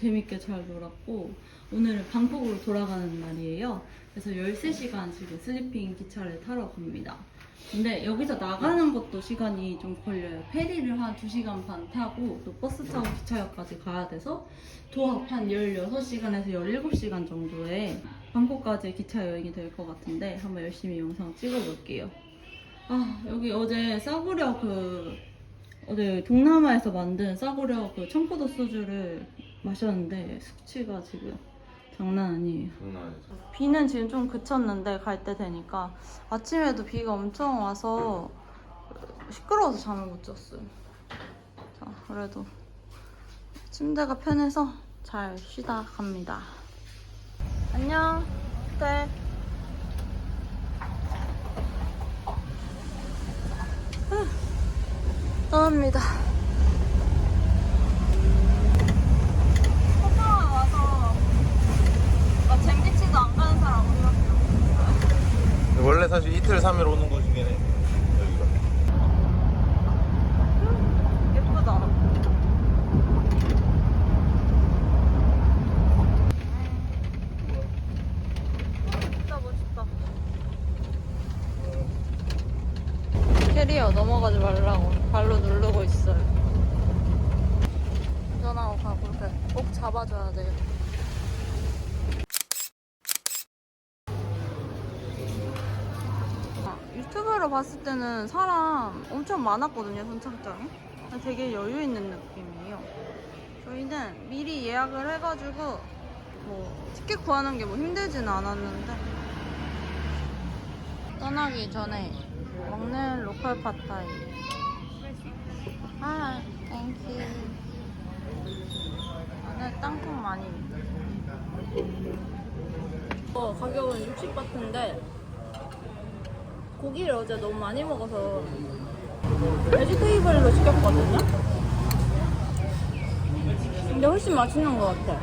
재밌게 잘 놀았고 오늘은 방콕으로 돌아가는 날이에요. 그래서 13시간 지금 슬리핑 기차를 타러 갑니다. 근데 여기서 나가는 것도 시간이 좀 걸려요. 페리를 한 2시간 반 타고 또 버스 타고 기차역까지 가야 돼서 도합 한 16시간에서 17시간 정도의 방콕까지 기차 여행이 될 것 같은데 한번 열심히 영상 찍어볼게요. 아 여기 어제 싸구려 그 어제 동남아에서 만든 싸구려 그 청포도 소주를 마셨는데 숙취가 지금 장난 아니에요. 장난 아니죠. 비는 지금 좀 그쳤는데 갈 때 되니까 아침에도 비가 엄청 와서 시끄러워서 잠을 못 잤어요. 자 그래도 침대가 편해서 잘 쉬다 갑니다. 안녕. 네. 떠납니다. 호빵 와서 나 잼비치도 안 가는 사람 없나? 이틀 3일 오는 곳 중에는 여기가. 예쁘다. 진짜 멋있다. 캐리어 넘어가지 말라고 발로 누르고 있어요. 운전하고 가볼 때꼭 잡아줘야 돼요. 아, 유튜브로 봤을 때는 사람 엄청 많았거든요, 선착장에. 되게 여유 있는 느낌이에요. 저희는 미리 예약을 해가지고 뭐 티켓 구하는 게 뭐 힘들지는 않았는데 떠나기 전에 먹는 로컬 팟타이. 아, 땡큐. 오늘 땅콩 많이. 어, 가격은 60바트인데 고기를 어제 너무 많이 먹어서 베지테이블로 시켰거든요. 근데 훨씬 맛있는 것 같아.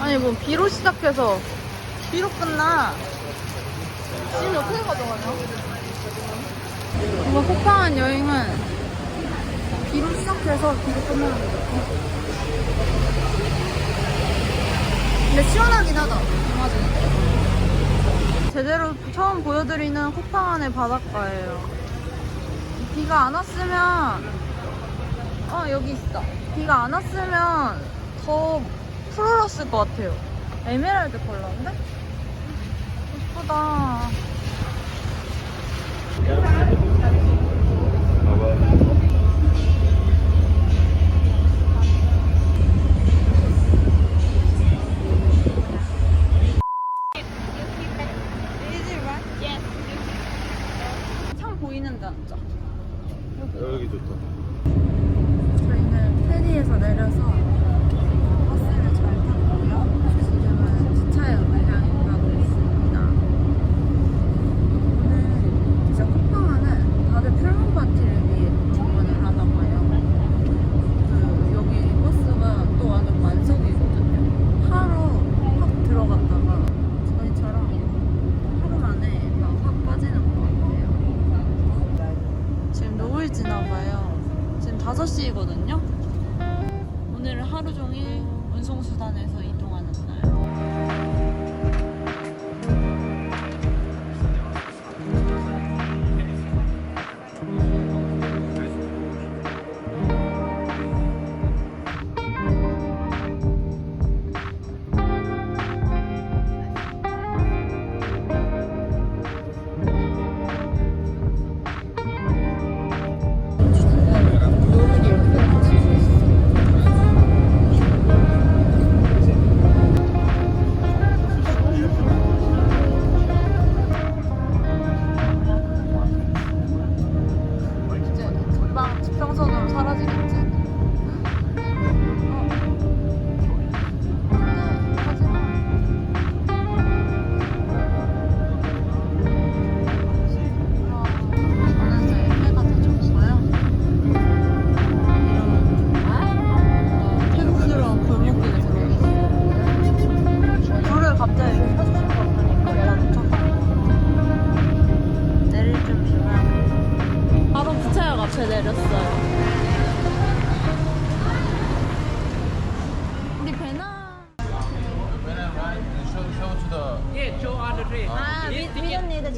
아니 뭐 비로 시작해서 비로 끝나. 지금 어떻게 가져가냐? 뭔가 폭파한 여행은 비로 시작해서 비로 끝나는 것 같아. 근데 시원하긴 하다. 맞아. 제대로 처음 보여드리는 호팡안의 바닷가예요. 비가 안 왔으면 어 여기 있어. 비가 안 왔으면 더 푸르렀을 것 같아요. 에메랄드 컬러인데? 예쁘다.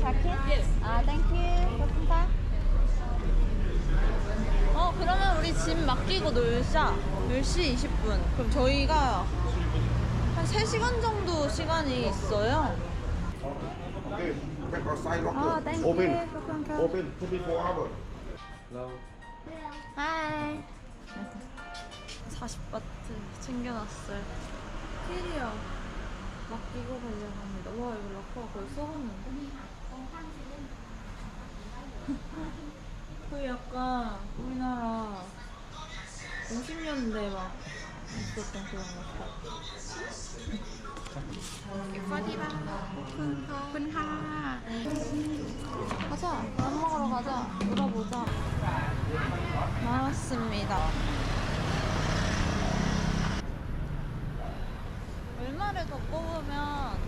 jacket? Yes. Ah, thank you. 고맙습니다. 어, 그러면 우리 짐 맡기고 놀자. 10시 20분. 그럼 저희가 한 3시간 정도 시간이 있어요. Okay, take our sidewalk. Oh, thank you. open. Open 24 hours. Hello. Hi. 40바트 챙겨놨어요. 캐리어 맡기고 가려고 합니다. 와, 이거 락커가 거의 써봤는데. 그 약간 우리나라 50년대 막 있었던 그런 것 같아 가자. 밥 먹으러 가자. 놀아보자. 나왔습니다. 얼마를 더 뽑으면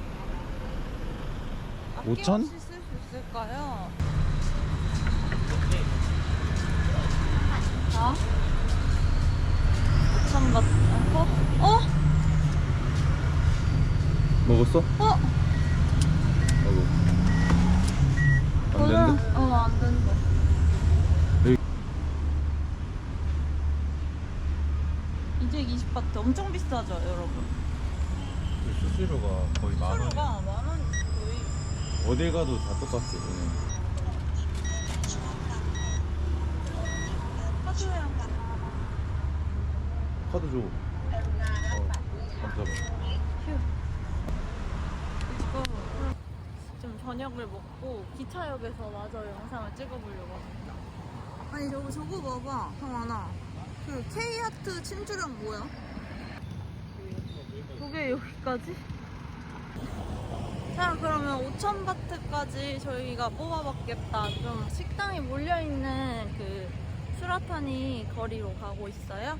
5천? 아낌없이 쓸수 있을까요? 어? 5천 바트 어? 어? 먹었어? 어? 아이고. 안 되는데? 어, 안 된다. 여기. 220바트 엄청 비싸죠, 여러분? 수수료가 거의 만 원. 하루가 만원 거의. 어딜 가도 다 똑같아. 얘는. 하루에 카드 줘. 어, 감사합니다. 좀 저녁을 먹고 기차역에서 마저 영상을 찍어보려고 합니다. 아니 저거 저거 봐봐, 형아나. 그 K 하트 침투랑 뭐야? 그게 여기까지? 자 그러면 5천 바트까지 저희가 뽑아봤겠다. 좀 식당이 몰려있는 그 수라타니 거리로 가고 있어요.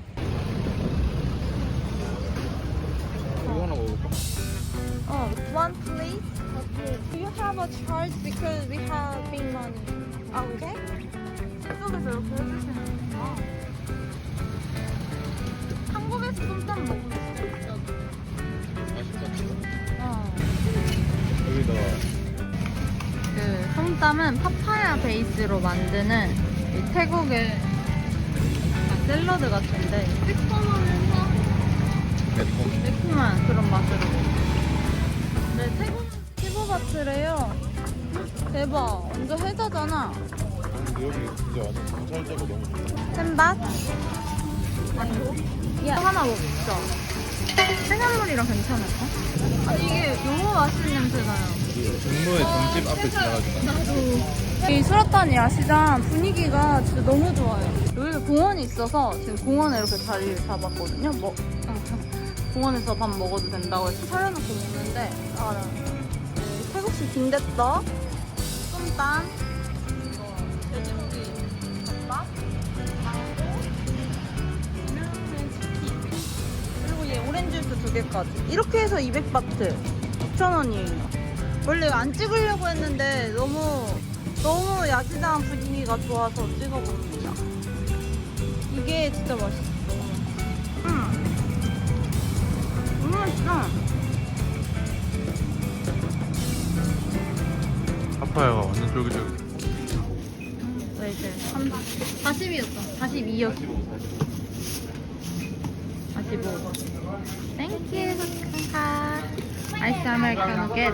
이거 하나 먹을까? Oh, one please. Okay. Do you have a charge because we have big money? Okay. 이쪽에서 이렇게 해주시는구나. 한국에서 솜땀 먹으면 진짜 비싸죠. 어. 여기다가 그 솜땀은 파파야 베이스로 만드는 이 태국의 샐러드 같은데 새콤하면서 매콤. 매콤한 그런 맛으로. 네, 태국 15바트래요. 대박. 완전 해자잖아. 근데 여기 진짜 완전 경찰차가 너무 좋다. 햄밥? 야, 하나 먹자. 해산물이랑 괜찮을까? 아, 이게 너무 맛있는 냄새 나요. 종로의 점집 앞에 지나가지고. 이 수라탄 야시장 분위기가 진짜 너무 좋아요. 여기 공원이 있어서 지금 공원에 이렇게 자리를 잡았거든요. 뭐, 공원에서 밥 먹어도 된다고 해서 차려놓고 먹는데, 아, 네, 태국식 빈대떡, 쏨땀, 돼지고기 덮밥, 망고, 그리고 얘 오렌지 주스 두 개까지. 이렇게 해서 200바트, 6,000원이에요. 원래 안 찍으려고 했는데 너무 너무 야시장 분위기가 좋아서 찍어봅니다. 이게 진짜 맛있어. 파파야가 완전 쫄깃쫄깃. 네, 이제 40이었어. 42였어. 45. 땡큐, 소카. 아이스 아메리카노 겟.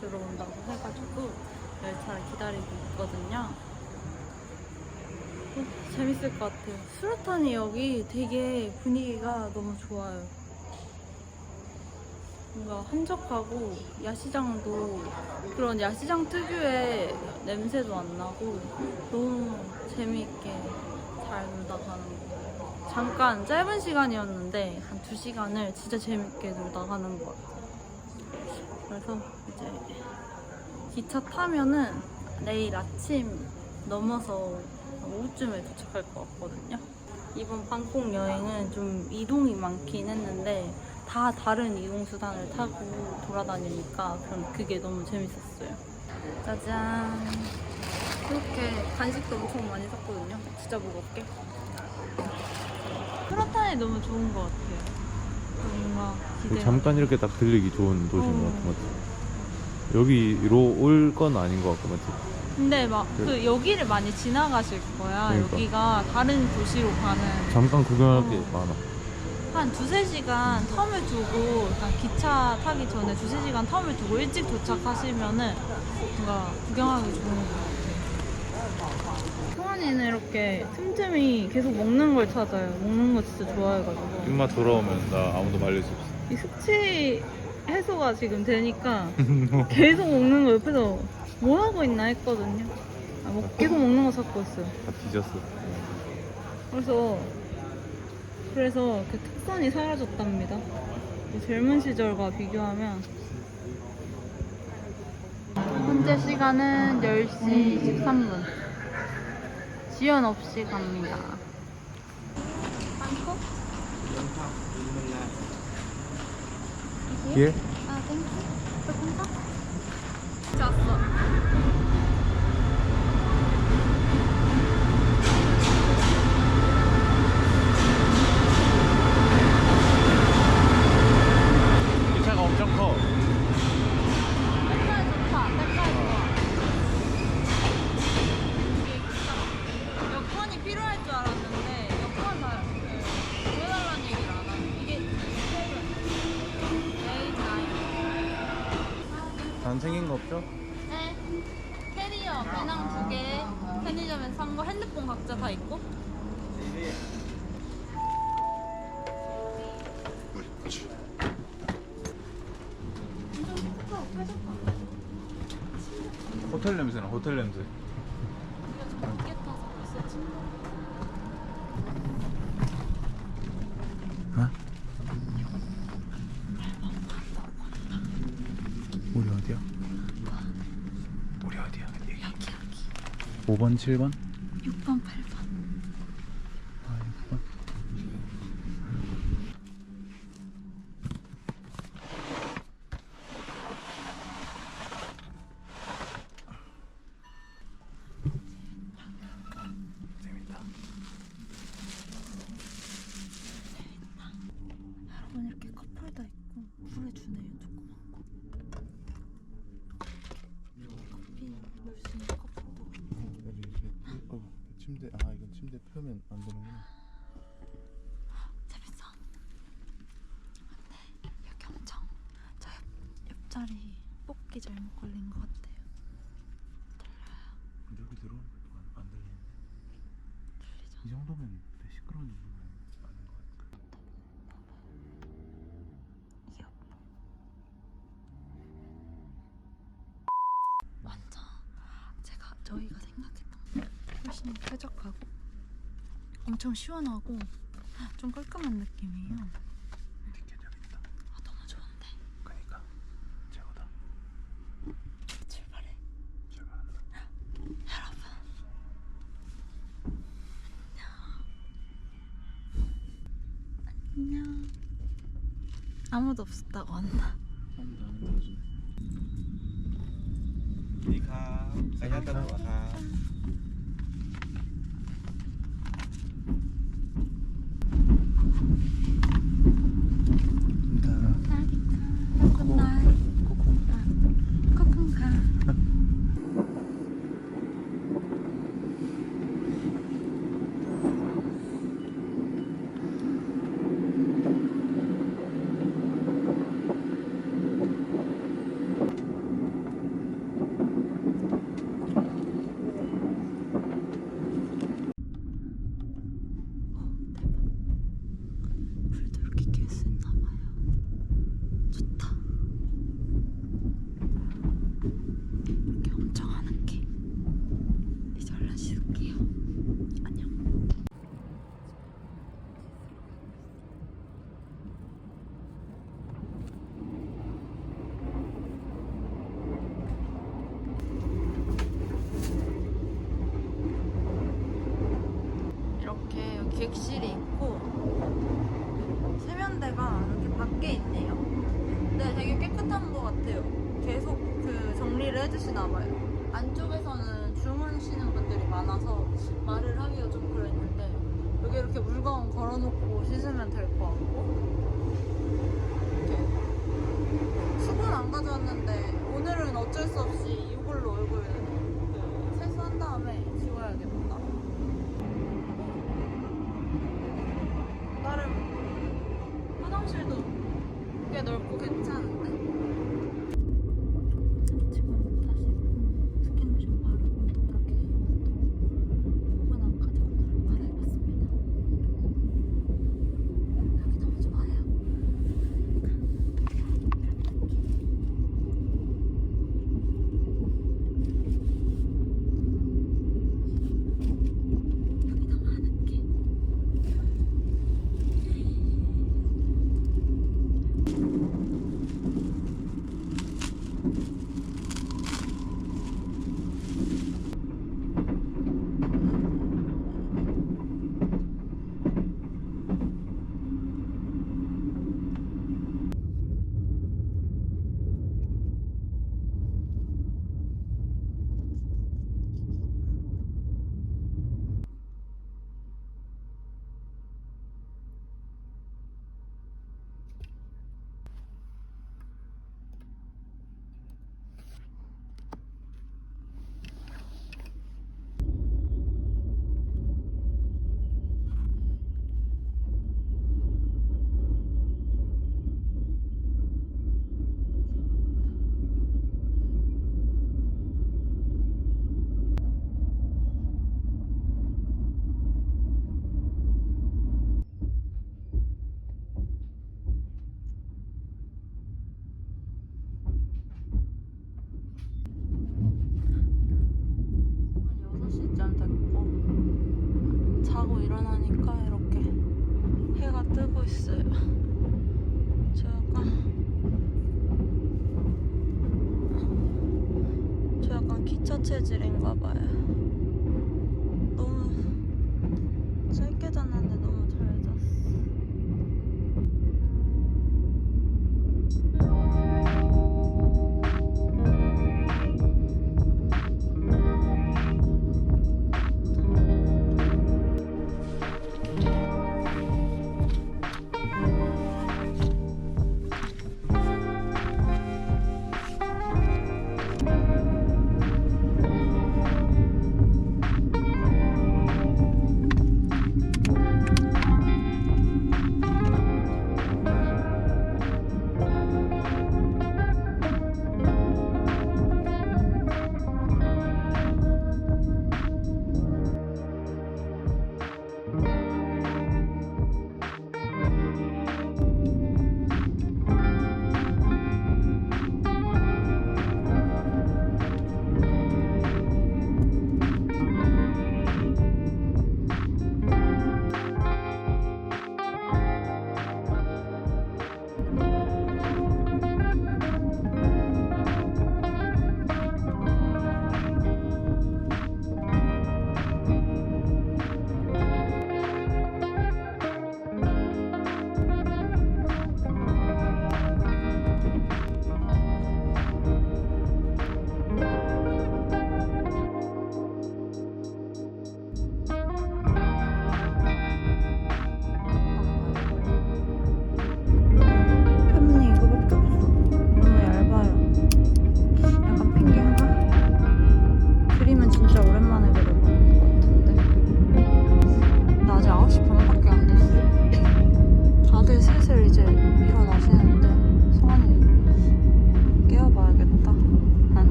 들어온다고 해가지고 열차를 기다리고 있거든요. 어, 재밌을 것 같아요. 수라탄이 여기 되게 분위기가 너무 좋아요. 뭔가 한적하고 야시장도 그런 야시장 특유의 냄새도 안 나고 너무 재미있게 잘 놀다 가는 것 같아요. 잠깐 짧은 시간이었는데 한 두 시간을 진짜 재밌게 놀다 가는 것 같아요. 그래서 이제 기차 타면은 내일 아침 넘어서 오후쯤에 도착할 것 같거든요. 이번 방콕 여행은 좀 이동이 많긴 했는데 다 다른 이동 수단을 타고 돌아다니니까 그런 그게 너무 재밌었어요. 짜잔. 이렇게 간식도 엄청 많이 샀거든요. 진짜 무겁게. 프라탄이 너무 좋은 것 같아요. 뭔가 기대. 잠깐 이렇게 딱 들리기 좋은 도시인 어. 것 같은 것 같아. 여기로 올 건 아닌 것 같고 맞지? 근데 막 그 여기를 많이 지나가실 거야. 그러니까. 여기가 다른 도시로 가는 잠깐 구경할 게 어. 많아. 한 두세 시간 텀을 두고 일단 기차 타기 전에 두세 시간 텀을 두고 일찍 도착하시면은 뭔가 구경하기 좋은 것 승환이는 이렇게 틈틈이 계속 먹는 걸 찾아요. 먹는 거 진짜 좋아해가지고. 입맛 돌아오면 나 아무도 말릴 수 없어. 이 숙취 해소가 지금 되니까 계속 먹는 거 옆에서 뭐 하고 있나 했거든요. 아, 뭐 계속 먹는 거 찾고 있어요. 다 뒤졌어. 그래서 그래서 그 특선이 사라졌답니다. 이 젊은 시절과 비교하면 현재 시간은 10시 23분. 지연 없이 갑니다. 빵코? 예? 아, 땡큐. 더? 진짜 왔어. 호텔 냄새나 호텔 냄새. 이거 저 늦게 타서 벌써 친구. 우리 어디야? 우리 어디야? 여기 여기. 5번 7번? 6번 8번. 아 6번. 재밌다. 여러분 이렇게 커플도 있고 물에 주네요 조그만 거. 커피 넣을 수 있는 컵도 여기 이렇게 어, 침대 아 이건 침대 펴면 안 되는구나. 재밌어. 근데 여기 엄청 저 옆, 옆자리 뽑기 잘못 걸린 것 같아요. 여기 들어오는 것도 안, 안 들리는데. 들리죠? 이 정도면 내 시끄러운 정도면 아닌 것 같아. 이어폰. 완전 제가 저희가 생각했던 것보다 훨씬 쾌적하고 엄청 시원하고 좀 깔끔한 느낌이에요. 아, 아무도 없었다고 왔나? 아무도 안 들어주네 니가 안녕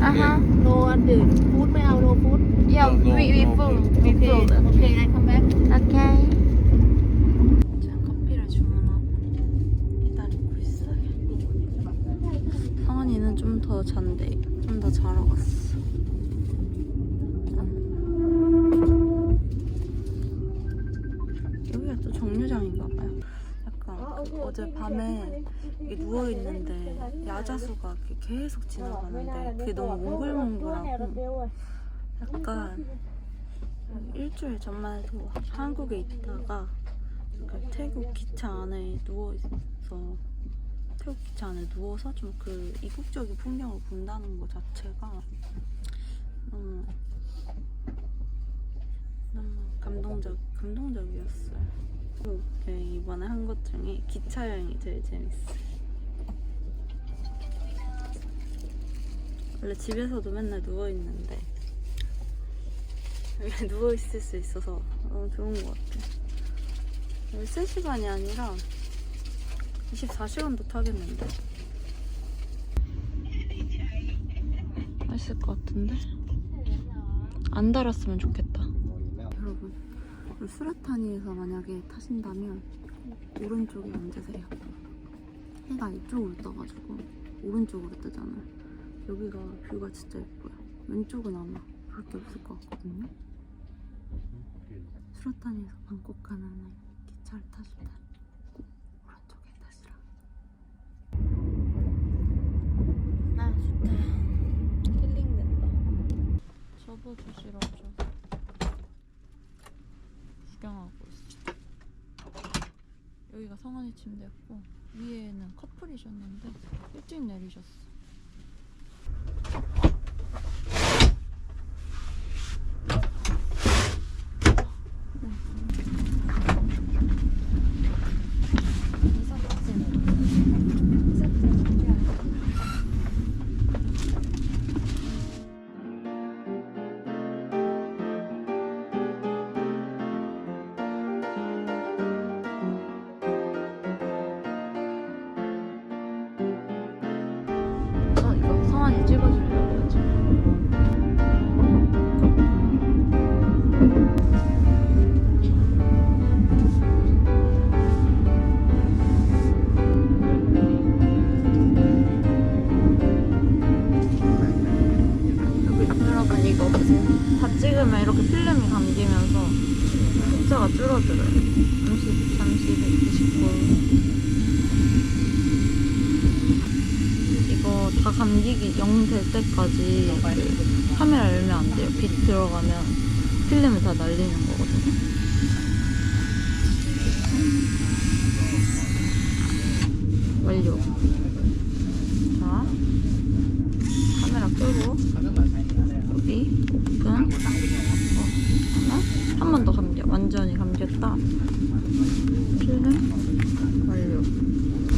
Uh huh. No other food ไม่เอา no food Yeah, No, no, we we no, full. We Okay, full. okay, I come back. Okay. 지금 커피를 주문하고 기다리고 있어요. 성원이는 좀 더 잔대. 좀 더 자러 갔어. 어제 밤에 이게 누워 있는데 야자수가 계속 지나가는데 그게 너무 몽글몽글하고 약간 일주일 전만 해도 한국에 있다가 그 태국 기차 안에 누워 있어 태국 기차 안에 누워서 좀 그 이국적인 풍경을 본다는 것 자체가 너무 너무 감동적 감동적이었어요. 이렇게 이번에 한 것 중에 기차 여행이 제일 재밌어요. 원래 집에서도 맨날 누워 있는데 여기 누워 있을 수 있어서 너무 좋은 것 같아요. 13시간이 아니라 24시간도 타겠는데? 맛있을 것 같은데? 안 달았으면 좋겠다. 우리 수라타니에서 만약에 타신다면 오른쪽에 앉으세요. 해가 이쪽으로 떠가지고 오른쪽으로 뜨잖아요. 여기가 뷰가 진짜 예뻐요. 왼쪽은 아마 볼 게 없을 것 같거든요. 수라타니에서 방콕 가는 기차를 타실 때 꼭 오른쪽에 타시라. 아 좋다. 힐링된다. 접어주시러 오셔서 구경하고 있어. 침대였고 위에는 커플이셨는데 일찍 내리셨어. 어 오픈. 어, 한번 더 감겨. 완전히 감겼다. 필름 완료.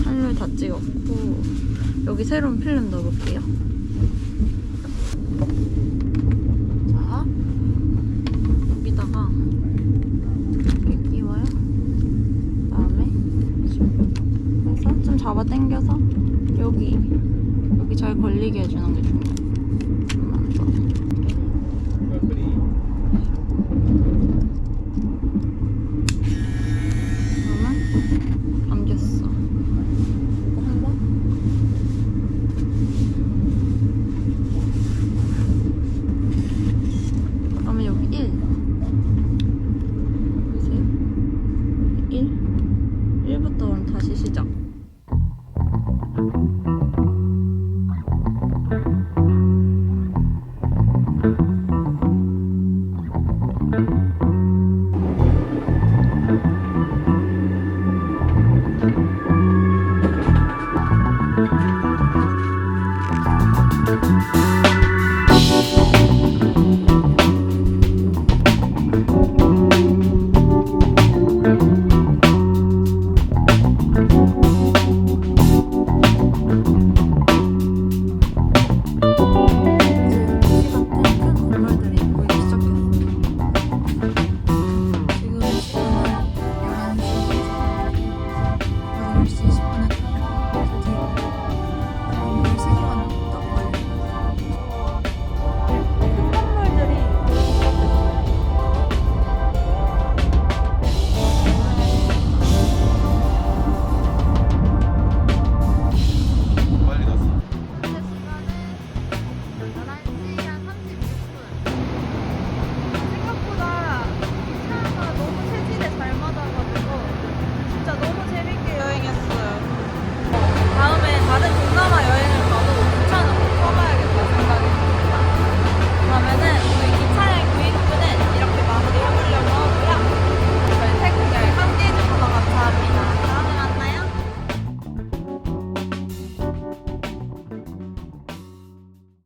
할로에 다 찍었고 여기 새로운 필름 넣어볼게요. 잡아 당겨서 여기 여기 잘 걸리게 해주는 게 중요해요.